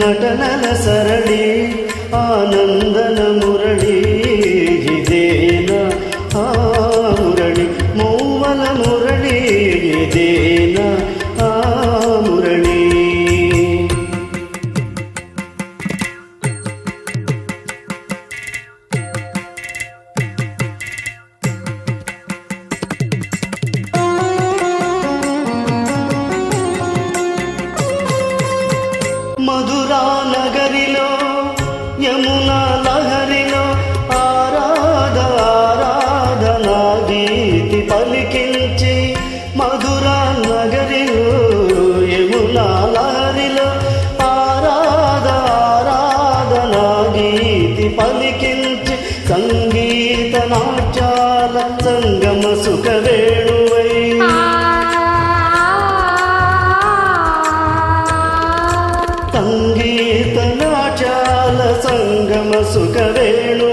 నటనల సరళి ఆనందన మురళి ఇదేనా ఆ మురళి మౌవల మురళి. మధురా నగరిలో యమునా లహరిలో ఆరాధ ఆరాధనా గీతి పలికించి మధురా నగరిలో యమునా లహరిలో ఆరాధ ఆరాధనా గీతి పలికించి సంగీత నాట్యాల సంగమ సుఖవే సంగీత నాట్యాల సంగమ సుఖ వేణు